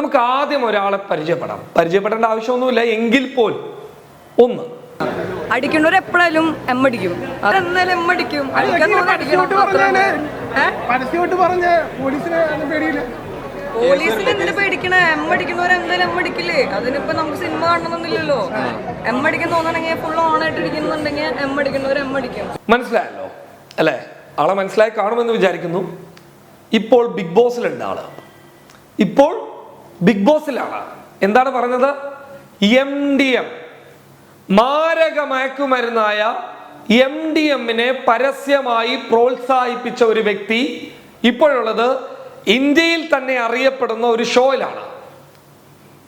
നമുക്ക് ആദ്യം ഒരാളെ പരിചയപ്പെടാം. പരിചയപ്പെടേണ്ട ആവശ്യമൊന്നുമില്ല. എങ്കിൽ പോലും ഒന്ന്. അടിക്കുന്നവർ എപ്പോഴും എമ്മടിക്കും അടിക്കും. എം അടിക്കും. പോലീസിനെ എന്തിനു പേടിക്കണേ? എന്തായാലും എമ്മടിക്കില്ലേ അതിനിപ്പോ നമുക്ക് സിനിമ കാണണമെന്നില്ലല്ലോ. അടിക്കാൻ തോന്നണെങ്കിൽ ഫുൾ ഓൺ ആയിട്ട് ഇരിക്കുന്നുണ്ടെങ്കിൽ എം അടിക്കും. മനസ്സിലായല്ലോ? അല്ലേ? ആളെ മനസ്സിലായി കാണുമെന്ന് വിചാരിക്കുന്നു. ഇപ്പോൾ ബിഗ് ബോസിലുണ്ട് ആൾ. ഇപ്പോൾ ബിഗ് ബോസിലാണ് എന്താണ് പറഞ്ഞത്? എം ഡി എം മാരക മയക്കുമരുന്നായ എം ഡി എമ്മിനെ പരസ്യമായി പ്രോത്സാഹിപ്പിച്ച ഒരു വ്യക്തി ഇപ്പോഴുള്ളത് ഇന്ത്യയിൽ തന്നെ അറിയപ്പെടുന്ന ഒരു ഷോയിലാണ്.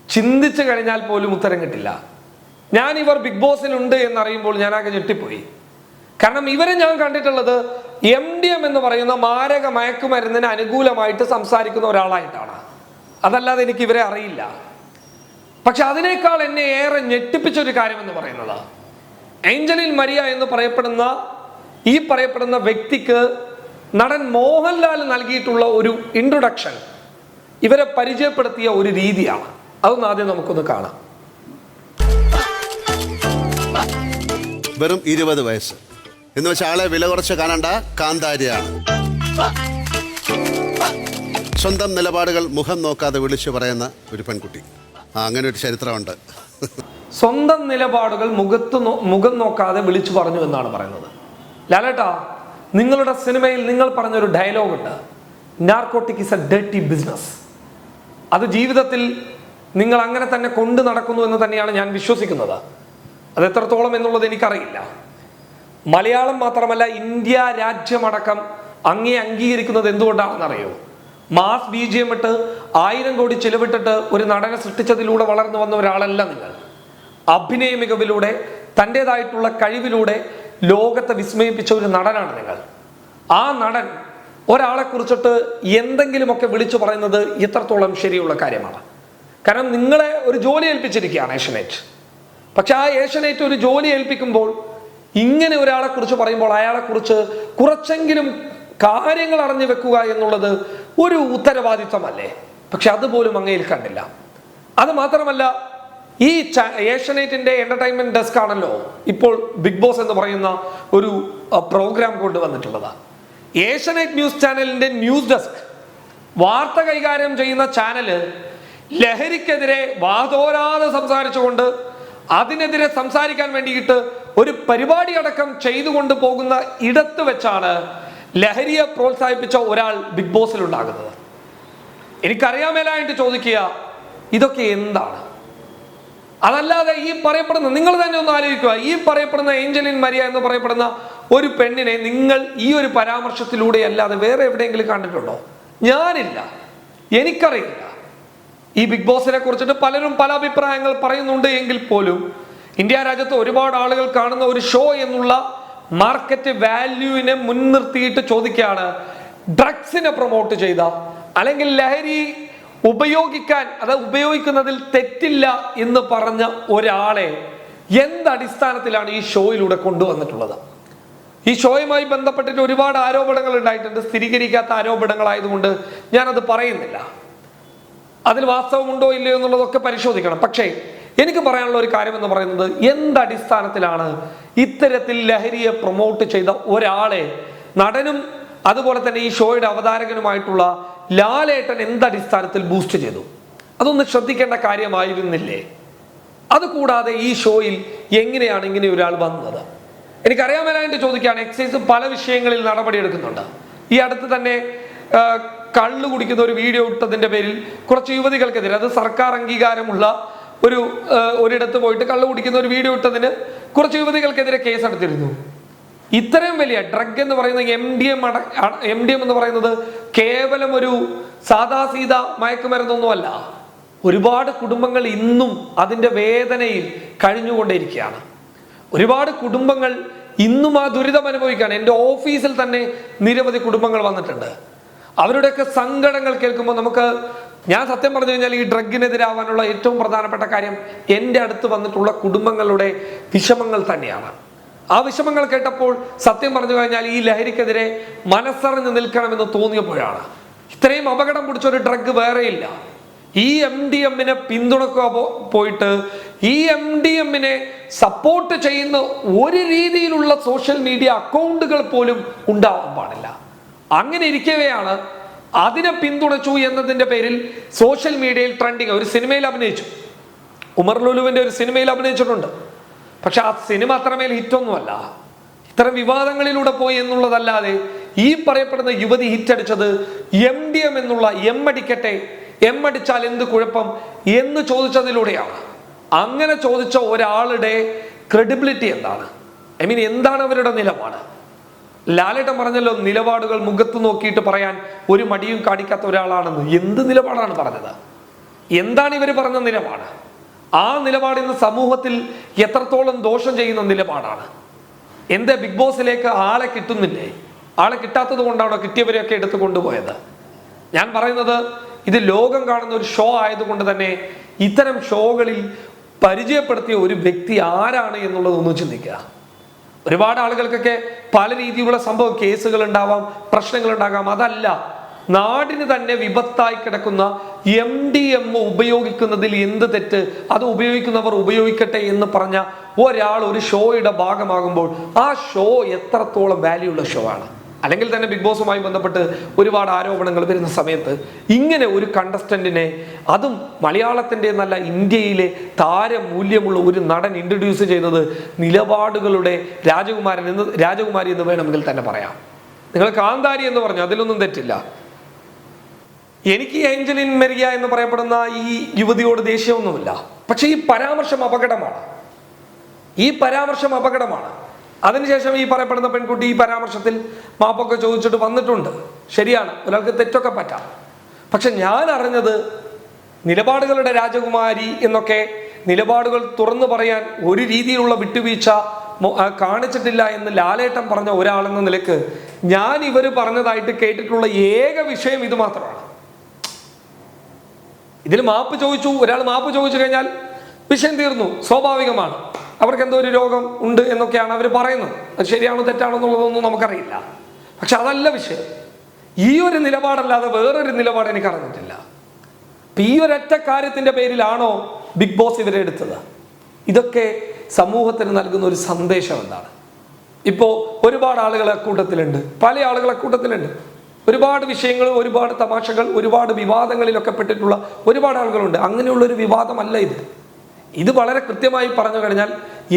ചിന്തിച്ചു കഴിഞ്ഞാൽ പോലും ഉത്തരം കിട്ടില്ല. ഞാൻ ഇവർ ബിഗ് ബോസിലുണ്ട് എന്നറിയുമ്പോൾ ഞാൻ ആകെ ഞെട്ടിപ്പോയി. കാരണം ഇവരെ ഞാൻ കണ്ടിട്ടുള്ളത് എം ഡി എം എന്ന് പറയുന്ന മാരക മയക്കുമരുന്നിന് അനുകൂലമായിട്ട് സംസാരിക്കുന്ന ഒരാളായിട്ടാണ്. അതല്ലാതെ എനിക്ക് ഇവരെ അറിയില്ല. പക്ഷെ അതിനേക്കാൾ എന്നെ ഏറെ ഞെട്ടിപ്പിച്ച ഒരു കാര്യം എന്ന് പറയുന്നത്. ഏഞ്ചലിൻ മരിയ എന്ന് പറയപ്പെടുന്ന ഈ പറയപ്പെടുന്ന വ്യക്തിക്ക് നടൻ മോഹൻലാൽ നൽകിയിട്ടുള്ള ഒരു ഇൻട്രൊഡക്ഷൻ ഇവരെ പരിചയപ്പെടുത്തിയ ഒരു രീതിയാണ്. അതൊന്ന് ആദ്യം നമുക്കൊന്ന് കാണാം. വെറും ഇരുപത് വയസ്സ്. എന്ന് വെച്ചാൽ ആളെ വില കുറച്ച് കാണണ്ട കാന്താരിയാണ്. സ്വന്തം നിലപാടുകൾ മുഖം നോക്കാതെ വിളിച്ചു പറയുന്ന ഒരു പെൺകുട്ടി. ആ അങ്ങനെ ഒരു ചരിത്രമുണ്ട്. സ്വന്തം നിലപാടുകൾ മുഖത്ത് മുഖം നോക്കാതെ വിളിച്ചു പറഞ്ഞു എന്നാണ് പറയുന്നത്. ലാലേട്ടാ നിങ്ങളുടെ സിനിമയിൽ നിങ്ങൾ പറഞ്ഞൊരു ഡയലോഗ് ഉണ്ട്. Narcotic is a dirty business അത് ജീവിതത്തിൽ നിങ്ങൾ അങ്ങനെ തന്നെ കൊണ്ടു നടക്കുന്നു എന്ന് തന്നെയാണ് ഞാൻ വിശ്വസിക്കുന്നത്. അത് എത്രത്തോളം എന്നുള്ളത് എനിക്കറിയില്ല. മലയാളം മാത്രമല്ല ഇന്ത്യ രാജ്യമടക്കം അങ്ങേ അംഗീകരിക്കുന്നത് എന്തുകൊണ്ടാണെന്നറിയോ? മാസ് ബി ജി എം ഇട്ട് ആയിരം കോടി ചിലവിട്ടിട്ട് ഒരു നടനെ സൃഷ്ടിച്ചതിലൂടെ വളർന്നു വന്ന ഒരാളല്ല നിങ്ങൾ. അഭിനയ മികവിലൂടെ തന്റെതായിട്ടുള്ള കഴിവിലൂടെ ലോകത്തെ വിസ്മയിപ്പിച്ച ഒരു നടനാണ് നിങ്ങൾ. ആ നടൻ ഒരാളെ കുറിച്ചിട്ട് എന്തെങ്കിലുമൊക്കെ വിളിച്ചു പറയുന്നത് ഇത്രത്തോളം ശരിയുള്ള കാര്യമാണ്. കാരണം നിങ്ങളെ ഒരു ജോലി ഏൽപ്പിച്ചിരിക്കുകയാണ് ഏഷ്യനേറ്റ്. പക്ഷെ ആ ഏഷ്യനേറ്റ് ഒരു ജോലി ഏൽപ്പിക്കുമ്പോൾ ഇങ്ങനെ ഒരാളെ കുറിച്ച് പറയുമ്പോൾ അയാളെ കുറിച്ച് കുറച്ചെങ്കിലും കാര്യങ്ങൾ അറിഞ്ഞു വെക്കുക എന്നുള്ളത് ഒരു ഉത്തരവാദിത്വമല്ലേ? പക്ഷെ അതുപോലും അങ്ങയിൽ കണ്ടില്ല. അത് മാത്രമല്ല ഈ ഏഷ്യനെറ്റിന്റെ എന്റർടൈൻമെന്റ് ഡെസ്ക് ആണല്ലോ ഇപ്പോൾ ബിഗ് ബോസ് എന്ന് പറയുന്ന ഒരു പ്രോഗ്രാം കൊണ്ടുവന്നിട്ടുള്ളത്. ഏഷ്യനെറ്റ് ന്യൂസ് ചാനലിന്റെ ന്യൂസ് ഡെസ്ക് വാർത്ത കൈകാര്യം ചെയ്യുന്ന ചാനൽ ലഹരിക്കെതിരെ വാതോരാതെ സംസാരിച്ചുകൊണ്ട് അതിനെതിരെ സംസാരിക്കാൻ വേണ്ടിയിട്ട് ഒരു പരിപാടി അടക്കം ചെയ്തുകൊണ്ട് പോകുന്ന ഇടത്ത് വെച്ചാണ് ലഹരിയെ പ്രോത്സാഹിപ്പിച്ച ഒരാൾ ബിഗ് ബോസിൽ ഉണ്ടാകുന്നത്. എനിക്കറിയാമേലായിട്ട് ചോദിക്കുക ഇതൊക്കെ എന്താണ്? അതല്ലാതെ ഈ പറയപ്പെടുന്ന നിങ്ങൾ തന്നെ ഒന്ന് ആലോചിക്കുക. ഈ പറയപ്പെടുന്ന ഏഞ്ചലിൻ മരിയ എന്ന് പറയപ്പെടുന്ന ഒരു പെണ്ണിനെ നിങ്ങൾ ഈ ഒരു പരാമർശത്തിലൂടെ അല്ലാതെ വേറെ എവിടെയെങ്കിലും കണ്ടിട്ടുണ്ടോ? ഞാനില്ല. എനിക്കറിയില്ല. ഈ ബിഗ് ബോസിനെ കുറിച്ചിട്ട് പലരും പല അഭിപ്രായങ്ങൾ പറയുന്നുണ്ട് എങ്കിൽ പോലും ഇന്ത്യ രാജ്യത്ത് ഒരുപാട് ആളുകൾ കാണുന്ന ഒരു ഷോ എന്നുള്ള മാർക്കറ്റ് വാല്യൂവിനെ മുൻനിർത്തിയിട്ട് ചോദിക്കുകയാണ്. ഡ്രഗ്സിനെ പ്രൊമോട്ട് ചെയ്ത. അല്ലെങ്കിൽ ലഹരി ഉപയോഗിക്കാൻ അത് ഉപയോഗിക്കുന്നതിൽ തെറ്റില്ല എന്ന് പറഞ്ഞ ഒരാളെ എന്ത് അടിസ്ഥാനത്തിലാണ് ഈ ഷോയിലൂടെ കൊണ്ടുവന്നിട്ടുള്ളത്? ഈ ഷോയുമായി ബന്ധപ്പെട്ടിട്ട് ഒരുപാട് ആരോപണങ്ങൾ ഉണ്ടായിട്ടുണ്ട്. സ്ഥിരീകരിക്കാത്ത ആരോപണങ്ങളായതുകൊണ്ട് ഞാനത് പറയുന്നില്ല. അതിൽ വാസ്തവമുണ്ടോ ഇല്ലയോ എന്നുള്ളതൊക്കെ പരിശോധിക്കണം. പക്ഷേ എനിക്ക് പറയാനുള്ള ഒരു കാര്യം എന്ന് പറയുന്നത് എന്ത് അടിസ്ഥാനത്തിലാണ് ഇത്തരത്തിൽ ലഹരിയെ പ്രൊമോട്ട് ചെയ്ത ഒരാളെ നടനും അതുപോലെ തന്നെ ഈ ഷോയുടെ അവതാരകനുമായിട്ടുള്ള ലാലേട്ടൻ എന്തടിസ്ഥാനത്തിൽ ബൂസ്റ്റ് ചെയ്തു? അതൊന്ന് ശ്രദ്ധിക്കേണ്ട കാര്യമായിരുന്നില്ലേ? അതുകൂടാതെ ഈ ഷോയിൽ എങ്ങനെയാണ് ഇങ്ങനെ ഒരാൾ വന്നത്? എനിക്കറിയാൻ മേലായിട്ട് ചോദിക്കുകയാണ്. എക്സൈസ് പല വിഷയങ്ങളിൽ നടപടിയെടുക്കുന്നുണ്ട് ഈ അടുത്ത് തന്നെ കള്ളു കുടിക്കുന്ന ഒരു വീഡിയോ ഇട്ടതിന്റെ പേരിൽ കുറച്ച് യുവതികൾക്കെതിരെ അത് സർക്കാർ അംഗീകാരമുള്ള ഒരു ഒരിടത്ത് പോയിട്ട് കള്ളു കുടിക്കുന്ന ഒരു വീഡിയോ ഇട്ടതിന് കുറച്ച് യുവതികൾക്കെതിരെ കേസെടുത്തിരുന്നു ഇത്രയും വലിയ ഡ്രഗ് എന്ന് പറയുന്ന എം ഡി എം അട എം ഡി എം എന്ന് പറയുന്നത് കേവലം ഒരു സാദാ സീത മയക്കുമരുന്നൊന്നുമല്ല. ഒരുപാട് കുടുംബങ്ങൾ ഇന്നും അതിന്റെ വേദനയിൽ കഴിഞ്ഞുകൊണ്ടേയിരിക്കുകയാണ്. ഒരുപാട് കുടുംബങ്ങൾ ഇന്നും ആ ദുരിതം അനുഭവിക്കുകയാണ്. എന്റെ ഓഫീസിൽ തന്നെ നിരവധി കുടുംബങ്ങൾ വന്നിട്ടുണ്ട്. അവരുടെയൊക്കെ സങ്കടങ്ങൾ കേൾക്കുമ്പോൾ നമുക്ക് ഞാൻ സത്യം പറഞ്ഞു കഴിഞ്ഞാൽ ഈ ഡ്രഗിനെതിരാവാനുള്ള ഏറ്റവും പ്രധാനപ്പെട്ട കാര്യം എന്റെ അടുത്ത് വന്നിട്ടുള്ള കുടുംബങ്ങളുടെ വിഷമങ്ങൾ തന്നെയാണ്. ആ വിഷമങ്ങൾ കേട്ടപ്പോൾ സത്യം പറഞ്ഞു കഴിഞ്ഞാൽ ഈ ലഹരിക്കെതിരെ മനസ്സറിഞ്ഞ് നിൽക്കണമെന്ന് തോന്നിയപ്പോഴാണ്. ഇത്രയും അപകടം പിടിച്ച ഒരു ഡ്രഗ് വേറെയില്ല ഈ എം ഡി എമ്മിനെ പിന്തുണക്കുക പോയിട്ട് ഈ എം ഡി എമ്മിനെ സപ്പോർട്ട് ചെയ്യുന്ന ഒരു രീതിയിലുള്ള സോഷ്യൽ മീഡിയ അക്കൗണ്ടുകൾ പോലും ഉണ്ടാവാൻ പാടില്ല. അങ്ങനെ ഇരിക്കവെയാണ് അതിനെ പിന്തുണച്ചു എന്നതിന്റെ പേരിൽ സോഷ്യൽ മീഡിയയിൽ ട്രെൻഡിങ് ഒരു സിനിമയിൽ അഭിനയിച്ചു. ഉമർ ലുലുവിന്റെ ഒരു സിനിമയിൽ അഭിനയിച്ചിട്ടുണ്ട്. പക്ഷെ ആ സിനിമ അത്രമേൽ ഹിറ്റൊന്നുമല്ല. ഇത്തരം വിവാദങ്ങളിലൂടെ പോയി എന്നുള്ളതല്ലാതെ ഈ പറയപ്പെടുന്ന യുവതി ഹിറ്റടിച്ചത് എം ഡി എം എന്നുള്ള എം അടിക്കട്ടെ എം അടിച്ചാൽ എന്ത് കുഴപ്പം എന്ന് ചോദിച്ചതിലൂടെയാണ്. അങ്ങനെ ചോദിച്ച ഒരാളുടെ ക്രെഡിബിലിറ്റി എന്താണ്? ഐ മീൻ എന്താണ് അവരുടെ നിലപാട്? ലാലേട്ടൻ പറഞ്ഞല്ലോ നിലപാടുകൾ മുഖത്ത് നോക്കിയിട്ട് പറയാൻ ഒരു മടിയും കാണിക്കാത്ത ഒരാളാണെന്ന്. എന്ത് നിലപാടാണ് പറഞ്ഞത്? എന്താണ് ഇവർ പറഞ്ഞ നിലപാട്? ആ നിലപാട് ഇന്ന് സമൂഹത്തിൽ എത്രത്തോളം ദോഷം ചെയ്യുന്ന നിലപാടാണ്? എന്തേ ബിഗ് ബോസിലേക്ക് ആളെ കിട്ടുന്നില്ലേ? ആളെ കിട്ടാത്തത് കൊണ്ടാണോ കിട്ടിയവരെയൊക്കെ എടുത്തു കൊണ്ടുപോയത്? ഞാൻ പറയുന്നത് ഇത് ലോകം കാണുന്ന ഒരു ഷോ ആയതുകൊണ്ട് തന്നെ ഇത്തരം ഷോകളിൽ പരിചയപ്പെടുത്തിയ ഒരു വ്യക്തി ആരാണ് എന്നുള്ളതൊന്ന് ചിന്തിക്കുക. ഒരുപാട് ആളുകൾക്കൊക്കെ പല രീതിയിലുള്ള സംഭവം കേസുകൾ ഉണ്ടാവാം പ്രശ്നങ്ങൾ ഉണ്ടാകാം അതല്ല നാടിന് തന്നെ വിപത്തായി കിടക്കുന്ന എം ഡി എം ഉപയോഗിക്കുന്നതിൽ എന്ത് തെറ്റ്? അത് ഉപയോഗിക്കുന്നവർ ഉപയോഗിക്കട്ടെ എന്ന് പറഞ്ഞ ഒരാൾ ഒരു ഷോയുടെ ഭാഗമാകുമ്പോൾ ആ ഷോ എത്രത്തോളം വാല്യൂ ഉള്ള ഷോ ആണ്? അല്ലെങ്കിൽ തന്നെ ബിഗ് ബോസുമായി ബന്ധപ്പെട്ട് ഒരുപാട് ആരോപണങ്ങൾ വരുന്ന സമയത്ത് ഇങ്ങനെ ഒരു കണ്ടസ്റ്റന്റിനെ അതും മലയാളത്തിന്റെ നല്ല ഇന്ത്യയിലെ താരമൂല്യമുള്ള ഒരു നടൻ ഇൻട്രൊഡ്യൂസ് ചെയ്തത് നിലപാടുകളുടെ രാജകുമാരൻ എന്ന് രാജകുമാരി എന്ന് വേണമെങ്കിൽ തന്നെ പറയാം. നിങ്ങൾ കാന്താരി എന്ന് പറഞ്ഞു അതിലൊന്നും തെറ്റില്ല. എനിക്ക് ഏഞ്ചലിൻ മെരിയ എന്ന് പറയപ്പെടുന്ന ഈ യുവതിയോട് ദേഷ്യമൊന്നുമില്ല. പക്ഷേ ഈ പരാമർശം അപകടമാണ്. ഈ പരാമർശം അപകടമാണ്. അതിനുശേഷം ഈ പറയപ്പെടുന്ന പെൺകുട്ടി ഈ പരാമർശത്തിൽ മാപ്പൊക്കെ ചോദിച്ചിട്ട് വന്നിട്ടുണ്ട്. ശരിയാണ് ഒരാൾക്ക് തെറ്റൊക്കെ പറ്റാം. പക്ഷെ ഞാൻ അറിഞ്ഞത് നിലപാടുകളുടെ രാജകുമാരി എന്നൊക്കെ നിലപാടുകൾ തുറന്നു പറയാൻ ഒരു രീതിയിലുള്ള വിട്ടുവീഴ്ച കാണിച്ചിട്ടില്ല എന്ന് ലാലേട്ടൻ പറഞ്ഞ ഒരാളെന്ന നിലയ്ക്ക് ഞാൻ ഇവർ പറഞ്ഞതായിട്ട് കേട്ടിട്ടുള്ള ഏക വിഷയം ഇത് മാത്രമാണ്. ഇതിൽ മാപ്പ് ചോദിച്ചു ഒരാൾ മാപ്പ് ചോദിച്ചു കഴിഞ്ഞാൽ വിഷയം തീർന്നു സ്വാഭാവികമാണ്. അവർക്ക് എന്തോ ഒരു രോഗം ഉണ്ട് എന്നൊക്കെയാണ് അവർ പറയുന്നത്. അത് ശരിയാണോ തെറ്റാണോ എന്നുള്ളതൊന്നും നമുക്കറിയില്ല. പക്ഷെ അതല്ല വിഷയം. ഈ ഒരു നിലപാടല്ലാതെ വേറൊരു നിലപാട് എനിക്ക് അറിഞ്ഞിട്ടില്ല. അപ്പം ഈ ഒരൊറ്റ കാര്യത്തിന്റെ പേരിലാണോ ബിഗ് ബോസ് ഇവരെ എടുത്തത്? ഇതൊക്കെ സമൂഹത്തിന് നൽകുന്ന ഒരു സന്ദേശം എന്താണ്? ഇപ്പോൾ ഒരുപാട് ആളുകളെ കൂട്ടത്തിലുണ്ട് പല ആളുകളെ കൂട്ടത്തിലുണ്ട് ഒരുപാട് വിഷയങ്ങൾ ഒരുപാട് തമാശകൾ ഒരുപാട് വിവാദങ്ങളിലൊക്കെ പെട്ടിട്ടുള്ള ഒരുപാട് ആളുകളുണ്ട്. അങ്ങനെയുള്ള ഒരു വിവാദമല്ല ഇത്. ഇത് വളരെ കൃത്യമായി പറഞ്ഞു കഴിഞ്ഞാൽ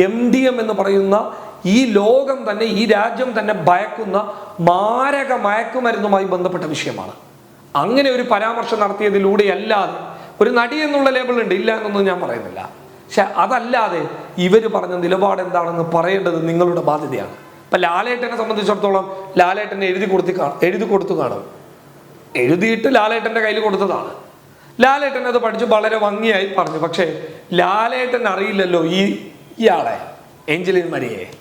എം ഡി എം എന്ന് പറയുന്ന ഈ ലോകം തന്നെ ഈ രാജ്യം തന്നെ ഭയക്കുന്ന മാരക മയക്കുമരുന്നുമായി ബന്ധപ്പെട്ട വിഷയമാണ്. അങ്ങനെ ഒരു പരാമർശം നടത്തിയതിലൂടെ അല്ലാതെ ഒരു നടി എന്നുള്ള ലേബിൾ ഉണ്ട് ഇല്ല എന്നൊന്നും ഞാൻ പറയുന്നില്ല. പക്ഷെ അതല്ലാതെ ഇവർ പറഞ്ഞ നിലപാട് എന്താണെന്ന് പറയേണ്ടത് നിങ്ങളുടെ ബാധ്യതയാണ്. ഇപ്പം ലാലേട്ടനെ സംബന്ധിച്ചിടത്തോളം ലാലേട്ടനെ എഴുതി കൊടുത്തി എഴുതി കൊടുത്തു കാണും. എഴുതിയിട്ട് ലാലേട്ടന്റെ കയ്യിൽ കൊടുത്തതാണ്. ലാലേട്ടൻ അത് പഠിച്ചു വളരെ ഭംഗിയായി പറഞ്ഞു. പക്ഷേ ലാലേട്ടൻ അറിയില്ലല്ലോ ഈ ഇയാളെ ഏഞ്ചലിൻ മരിയെ.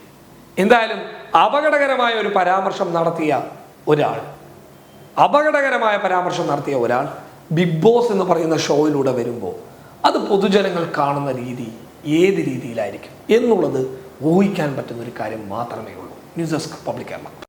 എന്തായാലും അപകടകരമായ ഒരു പരാമർശം നടത്തിയ ഒരാൾ. അപകടകരമായ പരാമർശം നടത്തിയ ഒരാൾ ബിഗ് ബോസ് എന്ന് പറയുന്ന ഷോയിലൂടെ വരുമ്പോൾ അത് പൊതുജനങ്ങൾ കാണുന്ന രീതി ഏത് രീതിയിലായിരിക്കും എന്നുള്ളത് ഊഹിക്കാൻ പറ്റുന്ന ഒരു കാര്യം മാത്രമേ ഉള്ളൂ. News desk public Kerala.